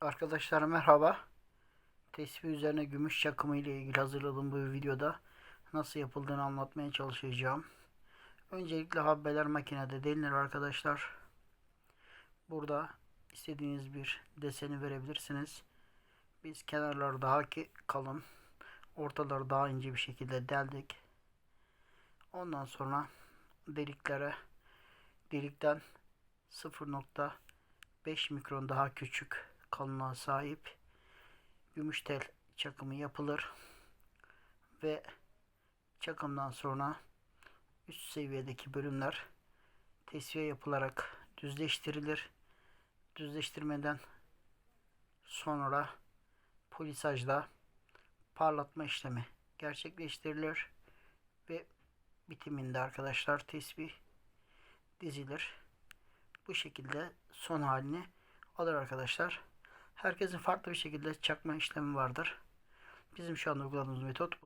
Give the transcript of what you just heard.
Arkadaşlar merhaba. Tesbih üzerine gümüş çakımı ile ilgili hazırladığım bu videoda nasıl yapıldığını anlatmaya çalışacağım. Öncelikle habbeler makinede delinir arkadaşlar. Burada istediğiniz bir deseni verebilirsiniz. Biz kenarları daha ki kalın, ortaları daha ince bir şekilde deldik. Ondan sonra deliklere delikten 0.5 mikron daha küçük kalınlığa sahip gümüş tel çakımı yapılır ve çakımdan sonra üst seviyedeki bölümler tesviye yapılarak düzleştirilir. Düzleştirmeden sonra polisajda parlatma işlemi gerçekleştirilir ve bitiminde arkadaşlar tesbih dizilir. Bu şekilde son halini alır arkadaşlar. Herkesin farklı bir şekilde çakma işlemi vardır. Bizim şu an uyguladığımız metot.